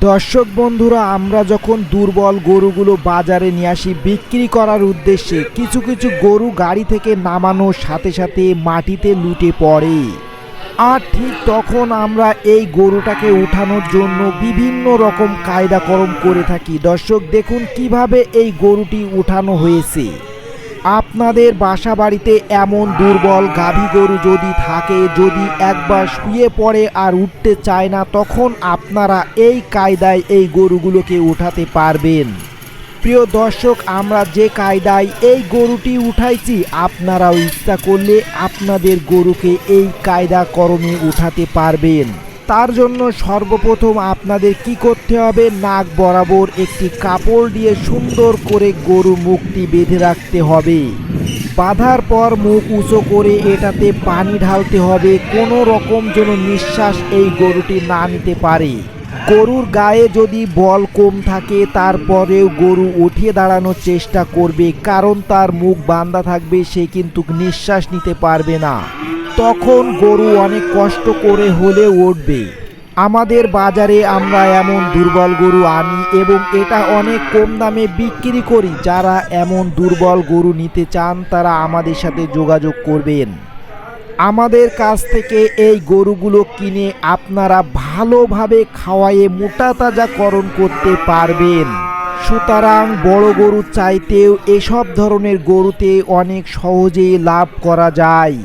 দর্শক বন্ধুরা, আমরা যখন দুর্বল গরুগুলো বাজারে নিয়ে আসি, বিক্রি করার উদ্দেশ্যে কিছু কিছু গরু গাড়ি থেকে নামানোর সাথে সাথে মাটিতে লুটে পড়ে। আর ঠিক তখন আমরা এই গরুটাকে উঠানোর জন্য বিভিন্ন রকম কায়দাকরম করে থাকি। দর্শক, দেখুন কীভাবে এই গরুটি উঠানো হয়েছে। আপনাদের বাসা বাড়িতে এমন দুর্বল গাভী গরু যদি থাকে, যদি একবার শুয়ে পড়ে আর উঠতে চায় না, তখন আপনারা এই কায়দায় এই গরুগুলোকে উঠাতে পারবেন। প্রিয় দর্শক, আমরা যে কায়দায় এই গরুটি উঠাইছি, আপনারাও ইচ্ছা করলে আপনাদের গরুকে এই কায়দা করমে উঠাতে পারবেন। তার জন্য সর্বপ্রথম আপনাদের কি করতে হবে? নাক বরাবর একটি কাপড় দিয়ে সুন্দর করে গরু মুখটি বেঁধে রাখতে হবে। বাঁধার পর মুখ উঁচু করে এটাতে পানি ঢালতে হবে। কোনো রকম যেন নিঃশ্বাস এই গরুটি না নিতে পারে। গরুর গায়ে যদি বল কম থাকে, তারপরেও গরু উঠিয়ে দাঁড়ানোর চেষ্টা করবে। কারণ তার মুখ বান্ধা থাকবে, সে কিন্তু নিঃশ্বাস নিতে পারবে না। তখন গরু অনেক কষ্ট করে হলে উঠবে। আমাদের বাজারে আমরা এমন দুর্বল গরু আনি এবং এটা অনেক কম দামে বিক্রি করি। যারা এমন দুর্বল গরু নিতে চান, তারা আমাদের সাথে যোগাযোগ করবেন। আমাদের কাছ থেকে এই গরুগুলো কিনে আপনারা ভালোভাবে খাওয়ায়ে মোটা তাজাকরণ করতে পারবেন। সুতরাং বড় গরু চাইতেও এসব ধরনের গরুতে অনেক সহজেই লাভ করা যায়।